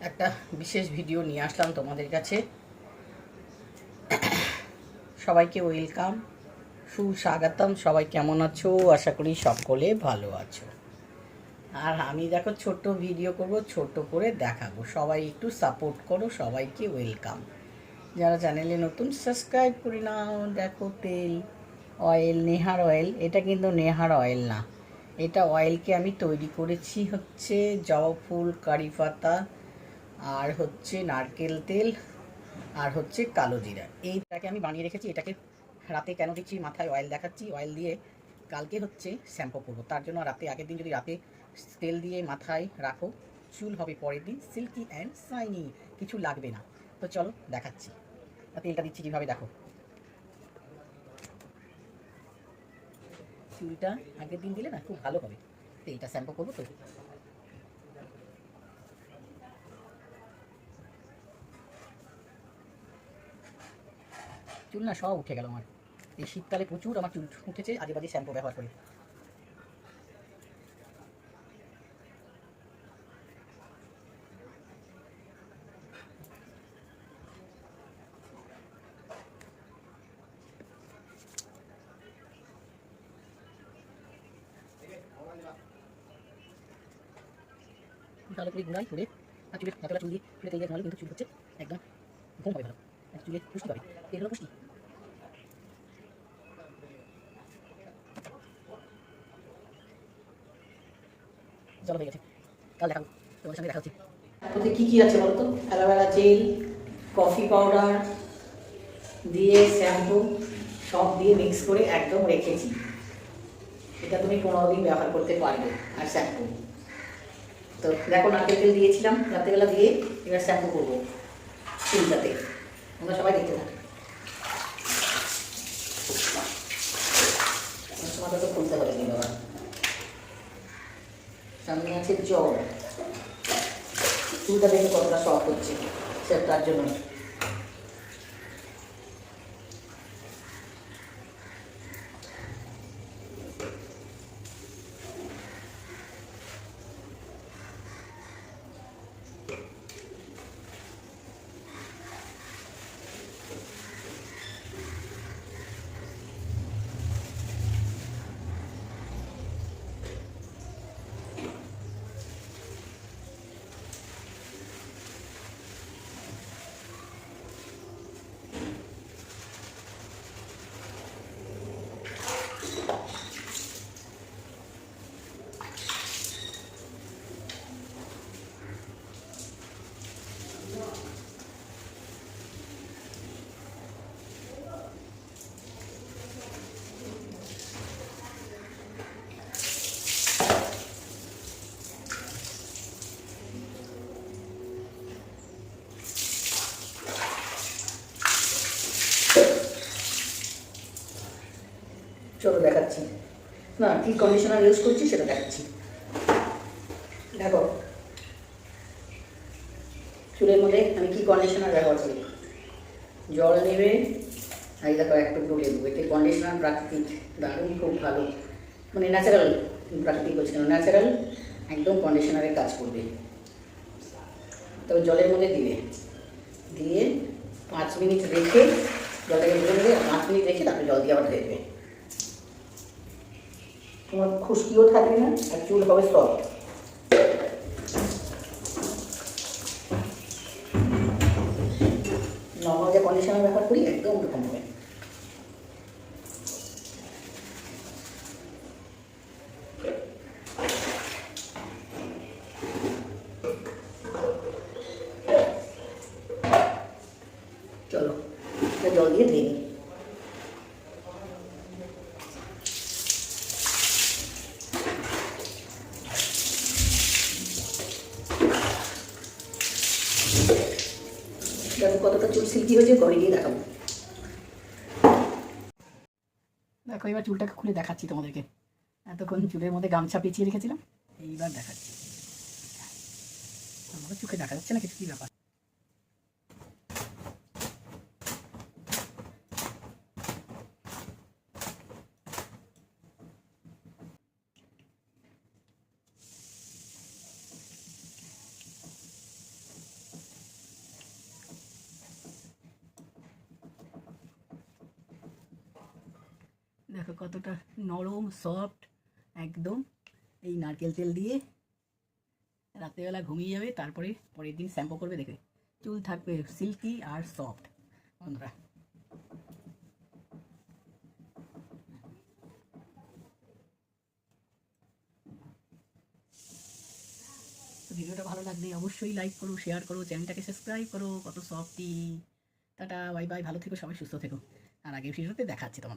একটা বিশেষ ভিডিও নিয়ে আসলাম তোমাদের কাছে। সবাইকে ওয়েলকাম সুস্বাগতম, সবাই কেমন আছো? আশা করি সকলে ভালো আছো। আর আমি দেখো ছোট্ট ভিডিও করব ছোট করে দেখাবো। সবাই একটু সাপোর্ট করো, সবাইকে ওয়েলকাম যারা চ্যানেলে নতুন সাবস্ক্রাইব করে নাও। দেখো তেল অয়েল নেহার অয়েল এটা কিন্তু নেহার অয়েল না। এটা অয়েলকে আমি তৈরি করেছি হচ্ছে জবা ফুল, কারি পাতা আর হচ্ছে নারকেল তেল, আর হচ্ছে কালো জিরা। এইটাকে আমি বানিয়ে রেখেছি, এটাকে রাতে কেন দিচ্ছি, মাথায় অয়েল দেখাচ্ছি অয়েল দিয়ে কালকে হচ্ছে শ্যাম্পু করব। তার জন্য রাতে, আগের দিন যদি রাতে তেল দিয়ে মাথায় রাখো, চুল হবে পরের দিন সিল্কি অ্যান্ড শাইনি কিছু লাগবে না। তো চলো দেখাচ্ছি। তেলটা দিচ্ছি কীভাবে, দেখো। চুলটা আগের দিন দিলে না খুব ভালো হবে। তেলটা শ্যাম্পু করব তো। চুল না সব উঠে গেল আমার। এই শীতকালে প্রচুর আমার চুল উঠেছে আজে বাজে শ্যাম্পু ব্যবহার করে। ভালো করে গুঁড়াই করে, আর চুলে এতটা চুল দিয়ে চুলে তেল দিয়ে কিন্তু চুল হচ্ছে একদম ঘুম হবে ভালো। চুলে পুষ্টি পাবে। তেল হলো পুষ্টি। চলো হয়ে গেছে। কাল দেখাবো তোমার সঙ্গে দেখা হচ্ছে ওতে কী কী আছে বলতো? Aloe vera gel, coffee powder দিয়ে শ্যাম্পু, সব দিয়ে মিক্স করে একদম রেখেছি। এটা তুমি পনেরো দিন ব্যবহার করতে পারবে, আর শ্যাম্পু। তো দেখো, নারকেল তেল দিয়েছিলাম, রাত্রেবেলা দিয়ে এবার শ্যাম্পু করব। চুলটাতে। আমরা সবাই দেখতে থাকি মাথা তো খুলতে হবে কিন্তু আবার সামনে আছে জল। চুলটা দেখে কতটা শখ হচ্ছে সে তার জন্য। চলো দেখাচ্ছি। না, কি কন্ডিশনার ইউজ করছি সেটা দেখাচ্ছি। দেখো। চুলের মধ্যে আমি কি কন্ডিশনার ব্যবহার করি? জল নেবে এই দেখো এক টুকরো লেবু। এতে কন্ডিশনার প্রাকৃতিক। দারুণ, খুব ভালো। মানে ন্যাচারাল প্রাকৃতিক বলছি না ন্যাচারাল একদম কন্ডিশনারের কাজ করবে। তবে জলের মধ্যে দিবে দিয়ে পাঁচ মিনিট রেখে, জলটাকে ধরে পাঁচ মিনিট রেখে তারপরে জল দিয়ে আবার দেবে। তোমার খুশকিও থাকবে না, আর চুল হবে সফট। নর্মাল যে কন্ডিশনার ব্যবহার করি, একদম ওরকম হবে। চলো জল দিয়ে ধুয়ে নিই দেখো কতটা চুল সিল্কি দেখাবো। দেখো, এবার চুলটাকে খুলে দেখাচ্ছি তোমাদেরকে। এতক্ষণ চুলের মধ্যে গামছা পেঁচিয়ে রেখেছিলাম, এইবার দেখাচ্ছি। আমাকে চোখে দেখা যাচ্ছে না কিছু, কি ব্যাপার? দেখো কতটা নরম সফট একদম। এই নারকেল তেল দিয়ে রাত্রেবেলা ঘুমিয়ে যাবে, তারপরে পরের দিন শ্যাম্পু করবে, দেখবে। চুল থাকবে সিল্কি আর সফট বন্ধুরা। ভিডিওটা ভালো লাগলে অবশ্যই লাইক করো শেয়ার করো চ্যানেলটাকে সাবস্ক্রাইব করো, কত সফটি টাটা বাই বাই ভালো থেকো, সবাই সুস্থ থেকো। আর আগের ভিডিওতে দেখাচ্ছি তোমার